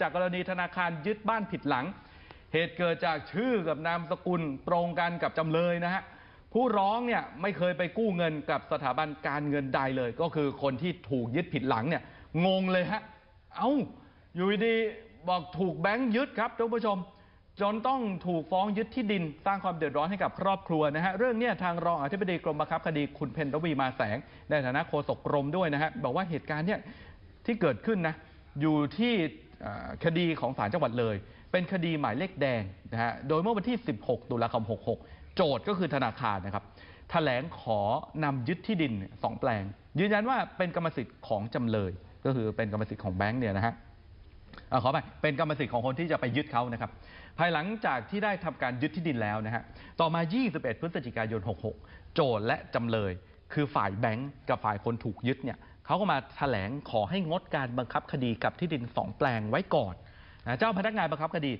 จากกรณีธนาคารยึดบ้านผิดหลัง เหตุเกิดจากชื่อกับนามสกุลตรงกันกับจำเลยนะฮะ ผู้ร้องเนี่ยไม่เคยไปกู้เงินกับสถาบันการเงินใดเลย ก็คือคนที่ถูกยึดผิดหลังเนี่ยงงเลยฮะ เอ้า อยู่ดีบอกถูกแบงค์ยึดครับท่านผู้ชม จนต้องถูกฟ้องยึดที่ดิน สร้างความเดือดร้อนให้กับครอบครัวนะฮะ เรื่องเนี้ยทางรองอธิบดีกรมบังคับคดีคุณเพนรวีมาแสง ในฐานะโฆษกกรมด้วยนะฮะบอกว่าเหตุการณ์เนี่ยที่เกิดขึ้นนะอยู่ที่ คดีของศาลจังหวัดเลย เป็นคดีหมายเลขแดงนะฮะโดยเมื่อวันที่ 16 ตุลาคม 66 โจทย์ก็คือธนาคารนะครับแถลงขอนำยึดที่ดินเนี่ยสองแปลง ยืนยันว่าเป็นกรรมสิทธิ์ของจำเลย ก็คือเป็นกรรมสิทธิ์ของแบงค์เนี่ยนะฮะอขอไปเป็นกรรมสิทธิ์ของคนที่จะไปยึดเขานะครับ ภายหลังจากที่ได้ทำการยึดที่ดินแล้วนะฮะ ต่อมา 21 พฤศจิกายน 66 โจทย์และจำเลย คือฝ่ายแบงก์กับฝ่ายคนถูกยึดเนี่ยเขาก็มาแถลงขอให้งดการบังคับคดีกับที่ดินสองแปลงไว้ก่อนนะเจ้าพนักงานบังคับคดี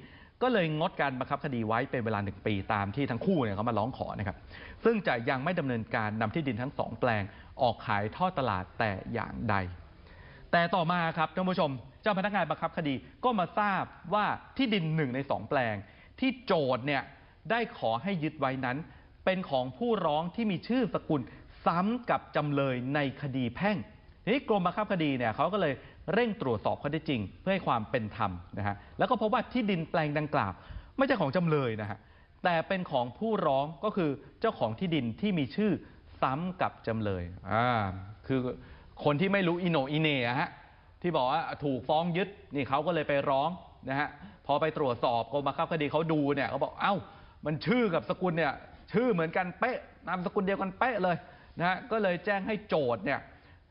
ก็เลยงดการบังคับคดีไว้เป็นเวลาหนึ่งปีตามที่ทั้งคู่เนี่ยเขามาร้องขอนะครับซึ่งจะยังไม่ดำเนินการนำที่ดินทั้งสองแปลงออกขายทอดตลาดแต่อย่างใด แต่ต่อมาครับท่านผู้ชม เจ้าพนักงานบังคับคดีก็มาทราบว่าที่ดินหนึ่งในสองแปลง ที่โจทย์เนี่ยได้ขอให้ยึดไว้นั้น เป็นของผู้ร้องที่มีชื่อสกุล ซ้ำกับจำเลยในคดีแพ่งทีนี้กรมบังคับคดีเนี่ยเขาก็เลยเร่งตรวจสอบข้อเท็จจริง เพื่อให้ความเป็นธรรมนะฮะแล้วก็พบว่าที่ดินแปลงดังกล่าว ไม่ใช่ของจำเลยนะฮะแต่เป็นของผู้ร้องก็คือเจ้าของที่ดินที่มีชื่อซ้ำกับจำเลยอ่าคือคนที่ไม่รู้อิโนอิเหน่อะฮะที่บอกว่าถูกฟ้องยึดนี่เขาก็เลยไปร้องนะฮะพอไปตรวจสอบกรมบังคับคดีเขาดูเนี่ยเขาบอกเอ้ามันชื่อกับสกุลเนี่ยชื่อเหมือนกันเป๊ะนามสกุลเดียวกันเป๊ะเลย นะฮะก็เลยแจ้งให้โจทย์เนี่ย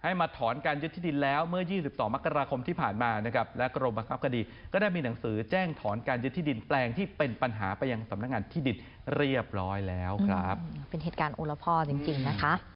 ให้มาถอนการยึดที่ดินแล้วเมื่อ 22 มกราคมที่ผ่านมานะครับและกรมบังคับคดี ก็ได้มีหนังสือแจ้งถอนการยึดที่ดินแปลงที่เป็นปัญหาไปยังสำนักงานที่ดินเรียบร้อยแล้วครับ เป็นเหตุการณ์โอละพ่อจริง ๆ นะคะ